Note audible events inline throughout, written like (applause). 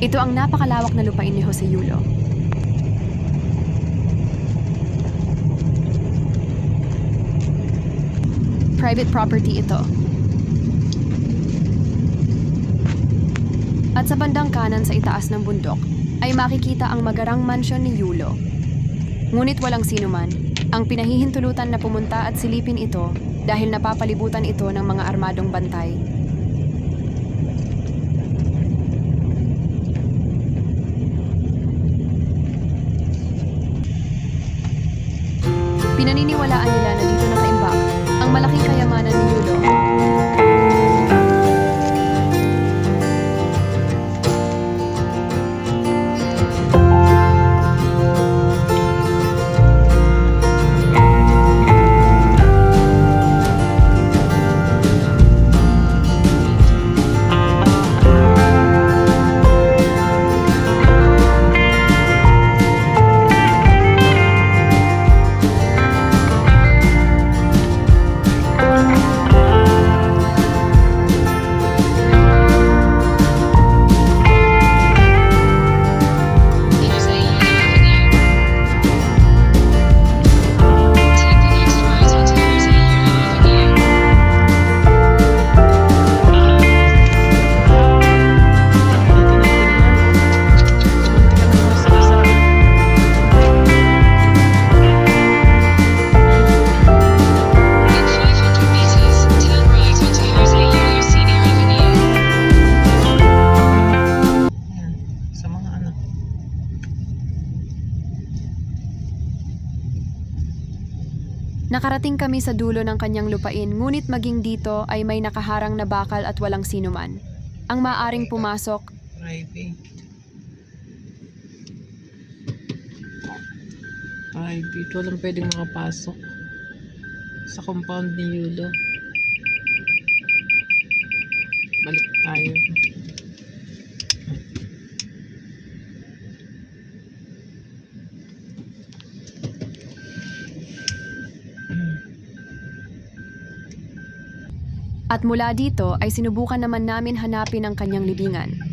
Ito ang napakalawak na lupain ni Jose Yulo. Private property ito. At sa bandang kanan sa itaas ng bundok ay makikita ang magarang mansyon ni Yulo. Ngunit walang sinuman ang pinahihintulutan na pumunta at silipin ito dahil napapalibutan ito ng mga armadong bantay. Pinaniniwalaan nila na dito nakaimbak ang malaking kayamanan ni Yulo. Kami sa dulo ng kanyang lupain ngunit maging dito ay may nakaharang na bakal at walang sinuman. Ang maaring pumasok Private. Private. Walang pwedeng makapasok. Sa compound ni Yulo. Balik tayo. At mula dito ay sinubukan naman namin hanapin ang kanyang libingan.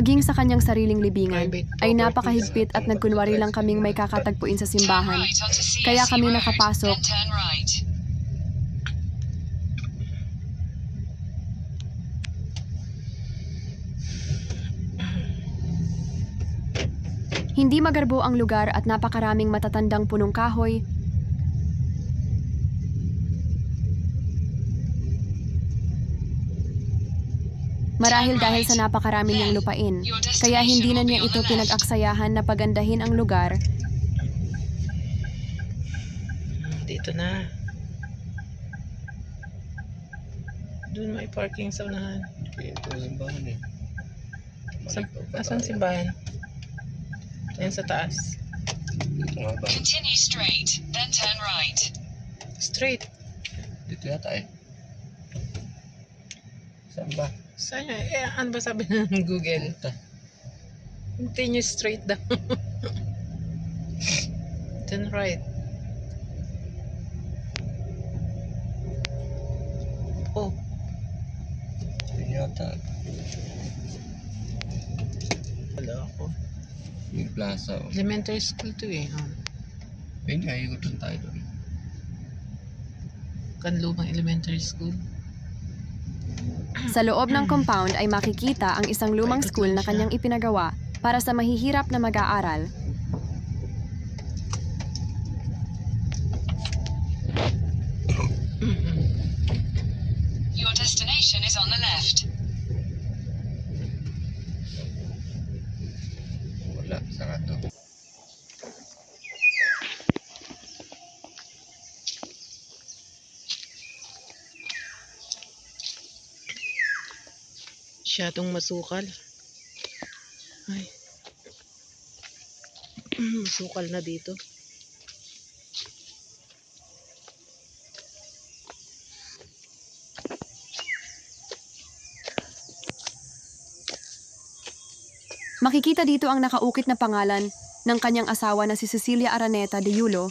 Maging sa kanyang sariling libingan ay napakahigpit at nagkunwari lang kaming may kakatagpuin sa simbahan. Kaya kami nakapasok. Hindi magarbo ang lugar at napakaraming matatandang punong kahoy, Marahil dahil sa napakarami niyang lupain, kaya hindi na niya ito pinag-aksayahan na pagandahin ang lugar Dito na. Doon may parking sa unahan. Ito yung simbahan eh. Sa, asan simbahan? Yan sa taas. Continue straight, then turn right. Straight. Dito yata eh. Saan ba? Saan yun? Eh, ano ba sabi ng Google? Continue straight daw. Then right. Oh, yata. wala ako. Yung plaza. Oh. Elementary school to eh. Oh. Ayun nga, ikutan tayo doon. Kanlumang elementary school. Sa loob ng compound ay makikita ang isang lumang school na kanyang ipinagawa para sa mahihirap na mag-aaral destination is on the left. Wala, sarado. Siyadong masukal. Ay. (clears throat) masukal na dito. Makikita dito ang nakaukit na pangalan ng kanyang asawa na si Cecilia Araneta de Yulo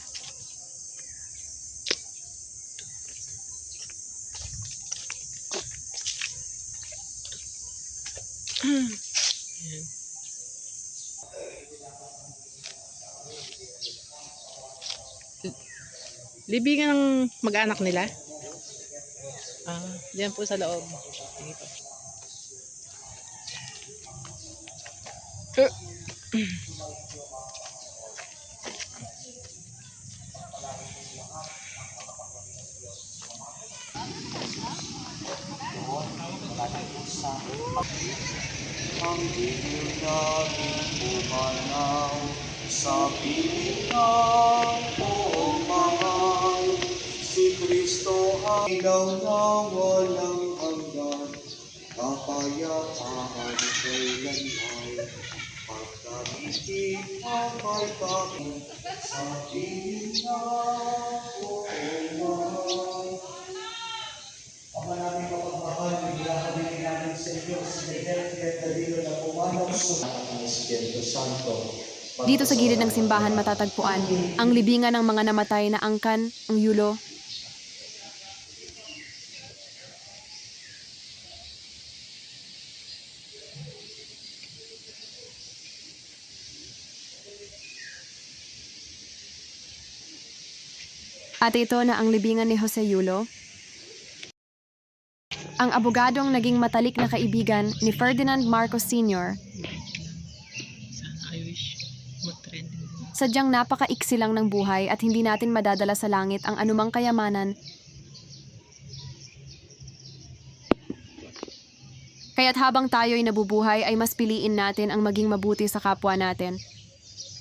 Ayan. Libingan ng mag-anak nila? Ah, diyan po sa loob. Sige ang dilim namin pumanaw sa piling ng buong mahal. Si Kristo ang ilaw na walang hanggan, kapayapaan kailanman. Pagkabitin ang may bakit sa piling ng buong mahal. Ama namin kapagmahal, biglahabili namin sa iyo si Miguel Fiat na pumanaw Dito sa gilid ng simbahan matatagpuan ang libingan ng mga namatay na angkan, ang Yulo, At ito na ang libingan ni Jose Yulo, ang abogadong naging matalik na kaibigan ni Ferdinand Marcos Sr. Sadyang napakaiksi lang ng buhay at hindi natin madadala sa langit ang anumang kayamanan. Kaya't habang tayo'y nabubuhay ay mas piliin natin ang maging mabuti sa kapwa natin.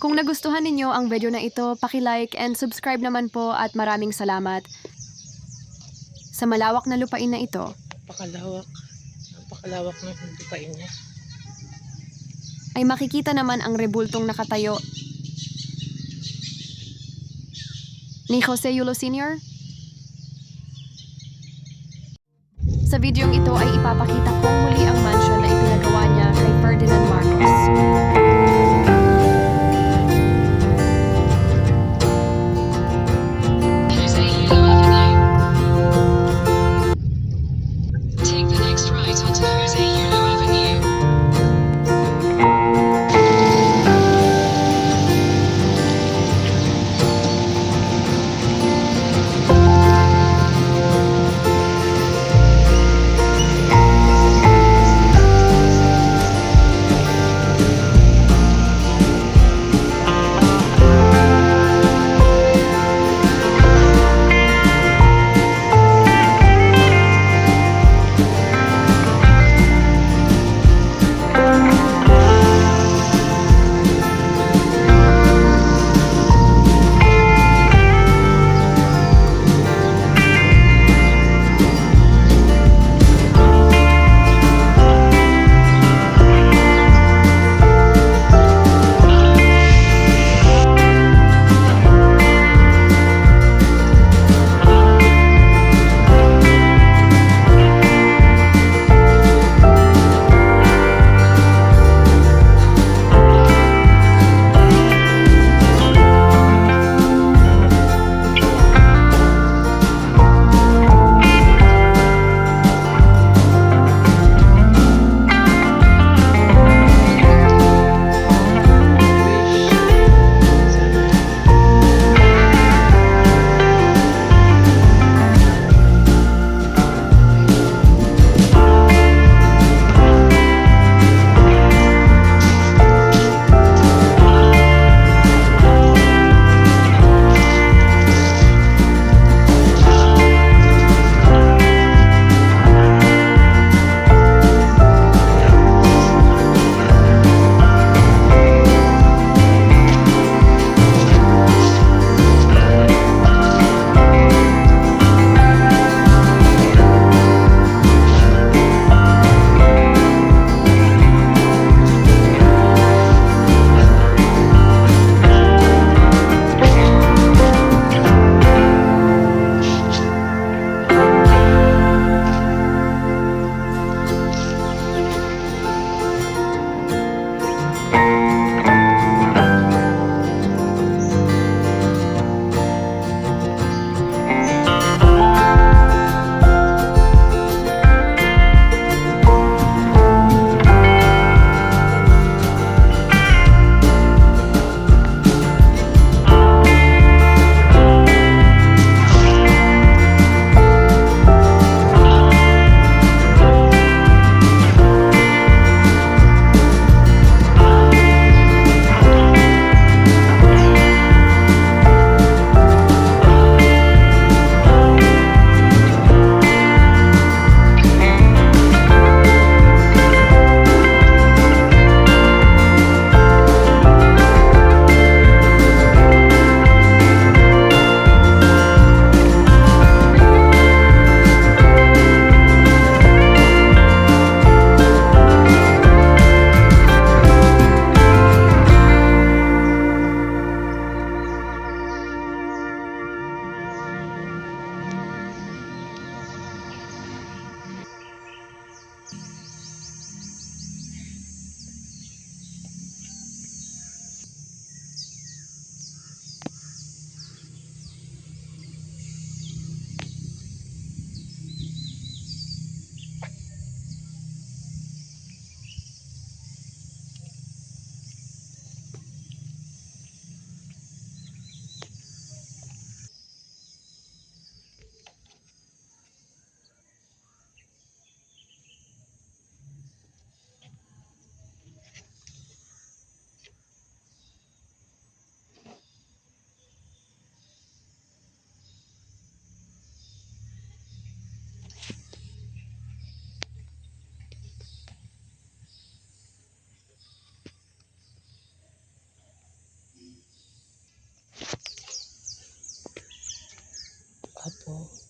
Kung nagustuhan ninyo ang video na ito, paki-like and subscribe naman po at maraming salamat. Sa malawak na lupain na ito, Napakalawak. Napakalawak ng lupain niya. ay makikita naman ang rebultong nakatayo ni Jose Yulo Sr. Sa videong ito ay ipapakita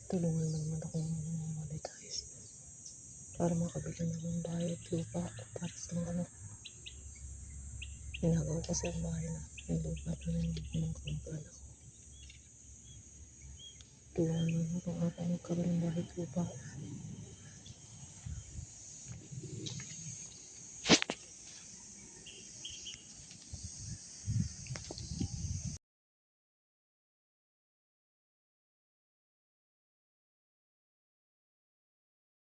tulungan mo naman akong monetize para makabili ng bahay at lupa para sa mga anak. Ginagawa ko sa bahay na yung lupa na ng mga kamag-anak ko. Tulungan mo naman akong magkaroon ng bahay at lupa.